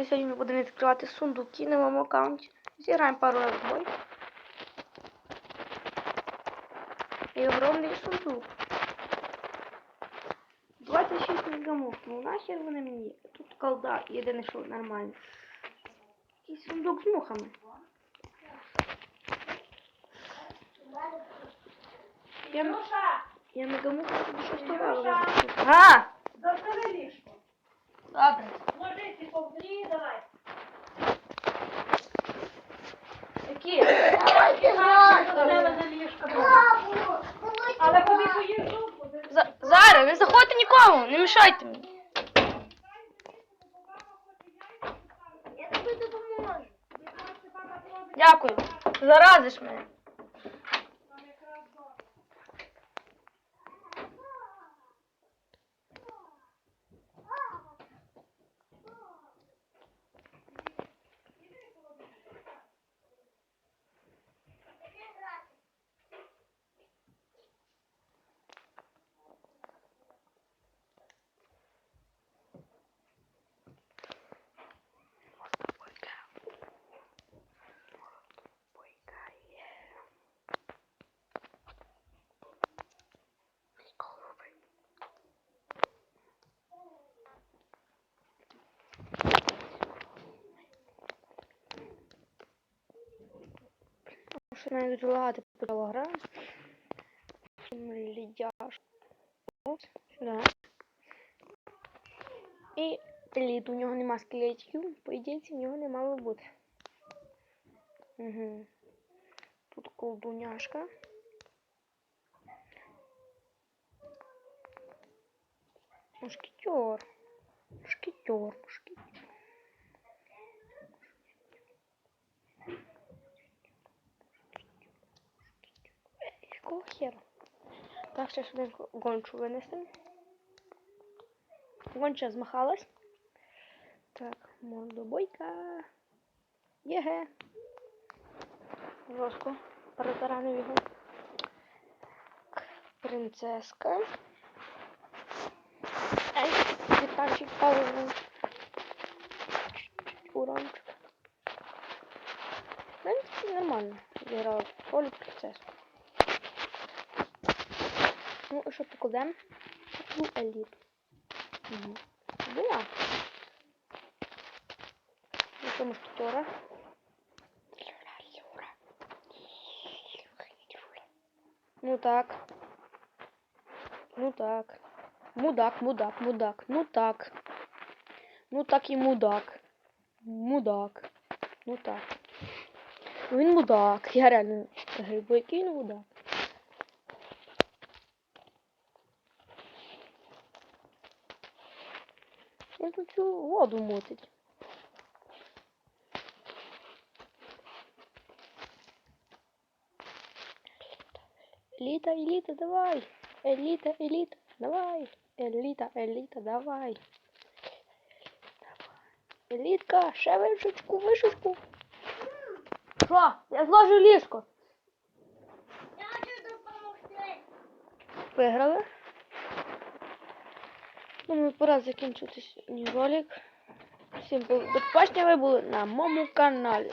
знаєте, сьогодні ми будемо відкривати сундуки на моєму аккаунті. Зіграємо пару разів бой. І огромний сундук. 26 мегамов. Ну нахер вони мені. Тут колда, єдине, що нормально. Якийсь сундук з мухами. Я, я мегамуха тобі щось товарила. А! Добре. Повзрі, давай. Які? Але коли поїжджу, Зараз, не заходьте нікому, не мішайте мені. Я тобі допоможу. Дякую. Заразиш мене. Що дуже лагати почала гра. Лідяш. Сюди. І еліт, у нього нема скелетів. По ідеї, в нього не мало бути. Угу. Тут колдуняшка. Мушкетер. Мушкетер, мушкетер. Якого? Так, ще сюди гончу винесемо. Гонча змахалась. Так, мордобойка. Єге. Жорстко. Перетаранив його. Принцеска. Ей, вітанчик павло. Уранчик. В нормально. Зіграла роль принцеску. Ну, і що покладемо? Ну, еліту. Угу. Була. Яка мушкетера? Ну так. Ну так. Мудак, мудак, мудак. Ну так. Ну так і мудак. Мудак. Ну так. Він мудак. Я реально грибу, який він мудак. Я тут цю воду мутить. Элита, элита, давай. Элита, элита, давай. Элита, элита, давай. Елітка, ще вишечку, вишечку. Що? Я зложу ліжко. Я хочу допомогти. Виграли. Думаю, пора закінчити сьогодні ролик. Всім побачення ви були на моєму каналі.